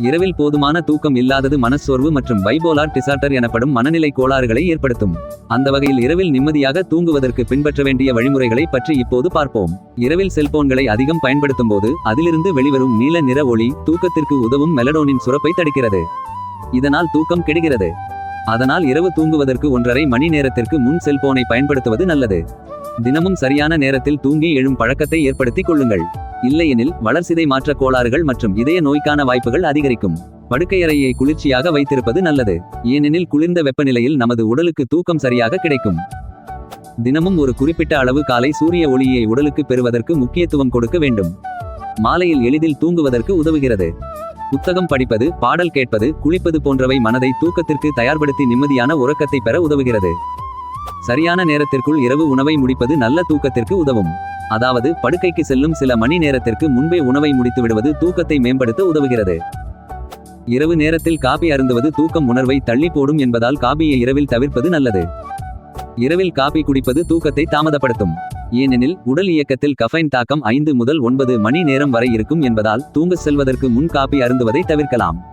இரவில் போதுமான தூக்கம் இல்லாதது மனச்சோர்வு மற்றும் பைபோலார் டிசார்டர் எனப்படும் மனநிலை கோளாறுகளை ஏற்படுத்தும். அந்த வகையில் இரவில் நிம்மதியாக தூங்குவதற்கு பின்பற்ற வேண்டிய வழிமுறைகளை பற்றி இப்போது பார்ப்போம். இரவில் செல்போன்களை அதிகம் பயன்படுத்தும் போது அதிலிருந்து வெளிவரும் நீல நிற ஒளி தூக்கத்திற்கு உதவும் மெலடோனின் சுரப்பை தடுக்கிறது. இதனால் தூக்கம் கெடுகிறது. அதனால் இரவு தூங்குவதற்கு ஒன்றரை மணி நேரத்திற்கு முன் செல்போனை பயன்படுத்துவது நல்லது. தினமும் சரியான நேரத்தில் தூங்கி எழும் பழக்கத்தை ஏற்படுத்திக் கொள்ளுங்கள். இல்லையெனில் வளர்சிதை மாற்ற கோளாறுகள் மற்றும் இதய நோய்க்கான வாய்ப்புகள் அதிகரிக்கும். படுக்கையறையை குளிர்ச்சியாக வைத்திருப்பது நல்லது. ஏனெனில் குளிர்ந்த வெப்பநிலையில் நமது உடலுக்கு தூக்கம் சரியாக கிடைக்கும். தினமும் ஒரு குறிப்பிட்ட அளவு காலை சூரிய ஒளியை உடலுக்கு பெறுவதற்கு முக்கியத்துவம் கொடுக்க வேண்டும். மாலையில் எளிதில் தூங்குவதற்கு உதவுகிறது. புத்தகம் படிப்பது பாடல் கேட்பது குளிப்பது போன்றவை மனதை தூக்கத்திற்கு தயார்படுத்தி நிம்மதியான உறக்கத்தை பெற உதவுகிறது. சரியான நேரத்திற்குள் இரவு உணவை முடிப்பது நல்ல தூக்கத்திற்கு உதவும். அதாவது படுக்கைக்கு செல்லும் சில மணி நேரத்திற்கு முன்பே உணவை முடித்து விடுவது தூக்கத்தை மேம்படுத்த உதவுகிறது. இரவு நேரத்தில் காபி அருந்துவது தூக்கம் உணர்வை தள்ளி போடும் என்பதால் காபியை இரவில் தவிர்ப்பது நல்லது. இரவில் காபி குடிப்பது தூக்கத்தை தாமதப்படுத்தும். ஏனெனில் உடல் இயக்கத்தில் கஃபைன் தாக்கம் ஐந்து முதல் ஒன்பது மணி நேரம் வரை இருக்கும் என்பதால் தூங்க செல்வதற்கு முன் காபி அருந்துவதை தவிர்க்கலாம்.